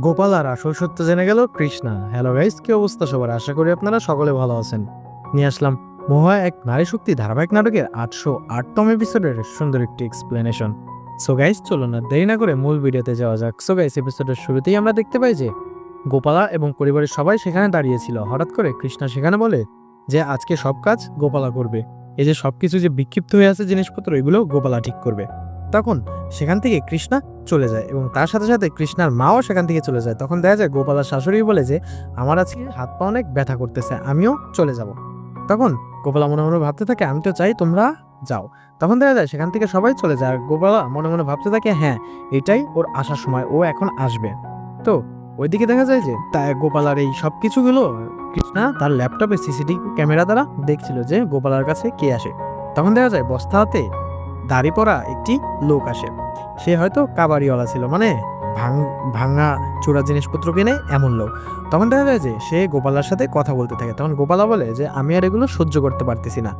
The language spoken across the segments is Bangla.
গোপাল আর আসল সত্য জেনে গেল কৃষ্ণা। হ্যালো গাইস কি অবস্থা সবার? আশা করি আপনারা সকলে ভালো আছেন। নিয়ে আসলাম মহা এক নারী শক্তি ধারাবাহিক নাটকের আটশো আটতম এপিসোডের সুন্দর একটি এক্সপ্লেনেশন সো গাইস চলো না দেরি না করে মূল ভিডিওতে যাওয়া যাক। সো গাইস এপিসোডের শুরুতেই আমরা দেখতে পাই যে গোপালা এবং পরিবারের সবাই সেখানে দাঁড়িয়েছিল। হঠাৎ করে কৃষ্ণা সেখানে বলে যে, আজকে সব কাজ গোপালা করবে। এই যে সব কিছু যে বিক্ষিপ্ত হয়ে আছে জিনিসপত্র, এগুলো গোপালা ঠিক করবে। তখন সেখান থেকে কৃষ্ণা চলে যায় এবং তার সাথে সাথে কৃষ্ণার মাও সেখান থেকে চলে যায়। তখন দেখা যায় গোপালার শাশুড়ি বলে যে, আমার আজকে হাত পা অনেক ব্যথা করতেছে, আমিও চলে যাব। তখন গোপালা মনে মনে ভাবতে থাকে, আমি তো চাই তোমরা যাও। তখন দেখা যায় সেখান থেকে সবাই চলে যায় আর গোপালা মনে মনে ভাবতে থাকে হ্যাঁ এটাই ওর আসার সময়, ও এখন আসবে। তো ওইদিকে দেখা যায় যে তা গোপালার এই সব কিছুগুলো কৃষ্ণা তার ল্যাপটপে সিসিটিভি ক্যামেরা দ্বারা দেখছিল যে গোপালার কাছে কে আসে। তখন দেখা যায় বস্তা হাতে দাড়ি পরা একটি লোক আসে। সে হয়তো কাবাড়িওয়ালা ছিল মানে ভাঙ, ভাঙা চোরা জিনিসপত্র কিনে এমন লোক। তখন দেখা যায় যে সে গোপালার সাথে কথা বলতে থাকে। তখন গোপালা বলে যে, আমি আর এগুলো সহ্য করতে পারতেছি না।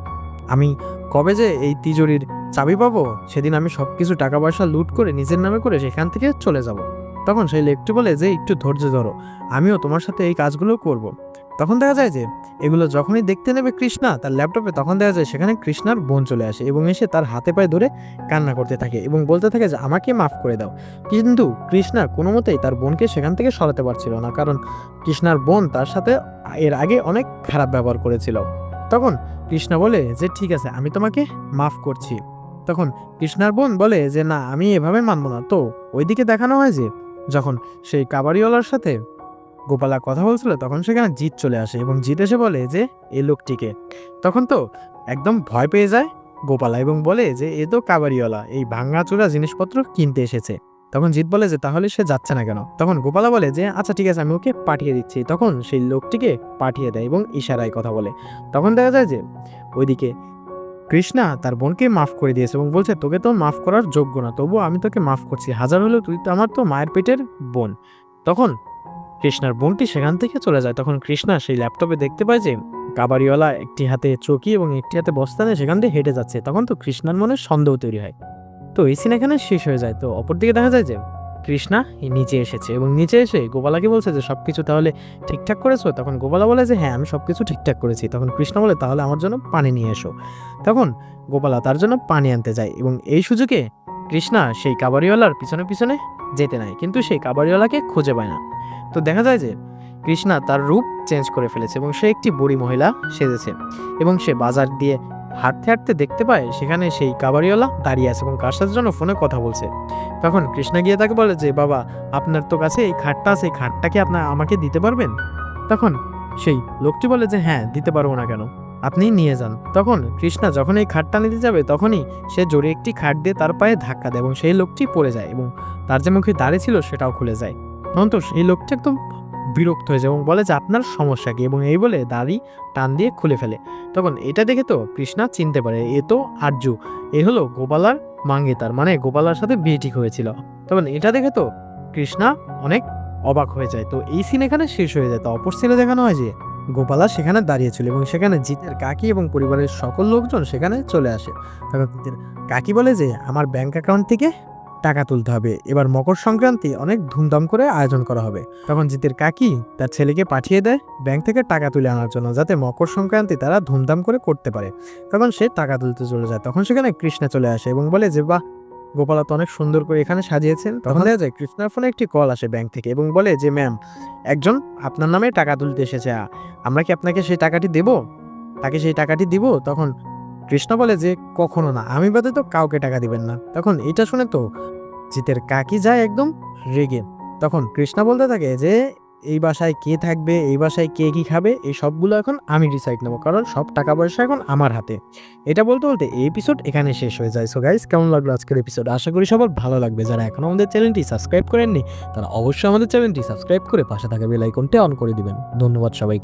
আমি কবে যে এই তিজোরির চাবি পাবো, সেদিন আমি সব কিছু টাকা পয়সা লুট করে নিজের নামে করে সেখান থেকে চলে যাব। তখন সেই লোকটি বলে যে, একটু ধৈর্য ধরো। আমিও তোমার সাথে এই কাজগুলো করব। তখন দেখা যায় যে এগুলো যখনই দেখতে নেবে কৃষ্ণা, তার ল্যাপটপে তখন দেখা যায় সেখানে কৃষ্ণার বোন চলে আসে এবং এসে তার হাতে পায়ে ধরে কান্না করতে থাকে এবং বলতে থাকে যে, আমাকে মাফ করে দাও। কিন্তু কৃষ্ণা কোনো মতেই তার বোনকে সেখান থেকে সরাতে পারছিল না কারণ কৃষ্ণার বোন তার সাথে এর আগে অনেক খারাপ ব্যবহার করেছিল। তখন কৃষ্ণা বলে যে, ঠিক আছে, আমি তোমাকে মাফ করছি। তখন কৃষ্ণার বোন বলে যে, না, আমি এভাবে মানবো না। তো ওইদিকে দেখানো হয় যে, যখন সেই কাবাড়িওয়ালার সাথে গোপালা কথা বলছিল, তখন সেখানে জিত চলে আসে এবং জিত এসে বলে যে, এ লোকটিকে। তখন তো একদম ভয় পেয়ে যায় গোপালা এবং বলে যে, এ তো কাবাড়িওয়ালা, এই ভাঙাচোরা জিনিসপত্র কিনতে এসেছে। তখন জিৎ বলে যে, তাহলে সে যাচ্ছে না কেন? তখন গোপালা বলে যে আচ্ছা ঠিক আছে, আমি ওকে পাঠিয়ে দিচ্ছি। তখন সেই লোকটিকে পাঠিয়ে দেয় এবং ইশারায় কথা বলে। তখন দেখা যায় যে, ওইদিকে কৃষ্ণা তার বোনকে মাফ করে দিয়েছে এবং বলছে, তোকে তো মাফ করার যোগ্য না, তবুও আমি তোকে মাফ করছি। হাজার হলেও তুই তো আমার তো মায়ের পেটের বোন। তখন কৃষ্ণার বোনটি সেখান থেকে চলে যায়। তখন কৃষ্ণা সেই ল্যাপটপে দেখতে পায় যে কাবাড়িওয়ালা একটি হাতে চকি এবং একটি হাতে বস্তা নিয়ে সেখান দিয়ে হেঁটে যাচ্ছে। তখন তো কৃষ্ণার মনে সন্দেহ তৈরি হয়। তো এই সিন এখানে শেষ হয়ে যায়। তো অপরদিকে দেখা যায় যে, কৃষ্ণা নিচে এসেছে এবং নিচে এসে গোপালাকে বলছে যে সব কিছু তাহলে ঠিকঠাক করেছ? তখন গোপালা বলে যে হ্যাঁ আমি সব কিছু ঠিকঠাক করেছি। তখন কৃষ্ণ বলে, তাহলে আমার জন্য পানি নিয়ে এসো। তখন গোপালা তার জন্য পানি আনতে যায় এবং এই সুযোগে কৃষ্ণা সেই কাবাড়িওয়ালার পিছনে পিছনে যেতে নেয় কিন্তু সেই কাবাড়িওয়ালাকে খুঁজে পায় না। তো দেখা যায় যে কৃষ্ণা তার রূপ চেঞ্জ করে ফেলেছে এবং সে একটি বুড়ি মহিলা সেজেছে এবং সে বাজার দিয়ে হাঁটতে হাঁটতে দেখতে পায় সেখানে সেই কাবাড়িওয়ালা দাঁড়িয়ে আছে এবং কার সাথে যেন ফোনে কথা বলছে। তখন কৃষ্ণা গিয়ে তাকে বলে যে, বাবা, আপনার তো কাছে এই খাটটা আছে, এই খাটটা কি আপনার আমাকে দিতে পারবেন? তখন সেই লোকটি বলে যে হ্যাঁ দিতে পারব না কেন? আপনি নিয়ে যান। তখন কৃষ্ণা যখন এই খাটটা নিতে যাবে, তখনই সে জোরে একটি খাট দিয়ে তার পায়ে ধাক্কা দেয় এবং সেই লোকটি পড়ে যায় এবং তার যে মুখে দাঁড়িয়ে ছিল সেটাও খুলে যায়। তখন সেই লোকটি একদম বিরক্ত হয়ে যায় এবং বলে যে, আপনার সমস্যা কি? এবং এই বলে দাড়ি টান দিয়ে খুলে ফেলে। তখন এটা দেখে তো কৃষ্ণা চিনতে পারে, এ তো আরজু এ হলো গোপালার মাঙ্গিতার। মানে গোপালার সাথে বিয়ে ঠিক হয়েছিল। তখন এটা দেখে তো কৃষ্ণা অনেক অবাক হয়ে যায়। তো এই সিন এখানে শেষ হয়ে যায়। তো অপর সিনে দেখানো হয় যে গোপালা সেখানে দাঁড়িয়েছিল এবং সেখানে জিতের কাকি এবং পরিবারের সকল লোকজন সেখানে চলে আসে। তখন জিতের কাকি বলে যে, আমার ব্যাংক অ্যাকাউন্ট থেকে টাকা তুলতে হবে। এবার মকর সংক্রান্তি অনেক ধুমধাম করে আয়োজন করা হবে। তখন জিতের কাকি তার ছেলেকে পাঠিয়ে দেয় ব্যাংক থেকে টাকা তুলে আনার জন্য, যাতে মকর সংক্রান্তি তারা ধুমধাম করে করতে পারে। তখন সে টাকা তুলতে চলে যায়। তখন সেখানে কৃষ্ণা চলে আসে এবং বলে যে, বাহ গোপালা তো অনেক সুন্দর করে এখানে সাজিয়েছেন। তখন দেখা যায় কৃষ্ণার ফোনে একটি কল আসে ব্যাংক থেকে এবং বলে যে ম্যাম একজন আপনার নামে টাকা তুলতে এসেছে। আমরা কি আপনাকে সেই টাকাটি দেব? তাকে সেই টাকাটি দিব? তখন কৃষ্ণ বলে যে কখনো না। আমি বাদে তো কাউকে টাকা দিবেন না। তখন এটা শুনে তো জিতের কাকি যায় একদম রেগে। তখন কৃষ্ণা বলতে থাকে যে এই বাসায় কে থাকবে, এই বাসায় কে কী খাবে, এই সবগুলো এখন আমি ডিসাইড নেব। কারণ সব টাকা পয়সা এখন আমার হাতে। এটা বলতে বলতে এই এপিসোড এখানে শেষ হয়ে যায়। সো গাইস কেমন লাগল আজকের এপিসোড আশা করি সবার ভালো লাগবে। যারা এখনও আমাদের চ্যানেলটি সাবস্ক্রাইব করেননি, তারা অবশ্যই আমাদের চ্যানেলটি সাবস্ক্রাইব করে পাশে থাকা বেল আইকনটি অন করে দিবেন। ধন্যবাদ সবাইকে।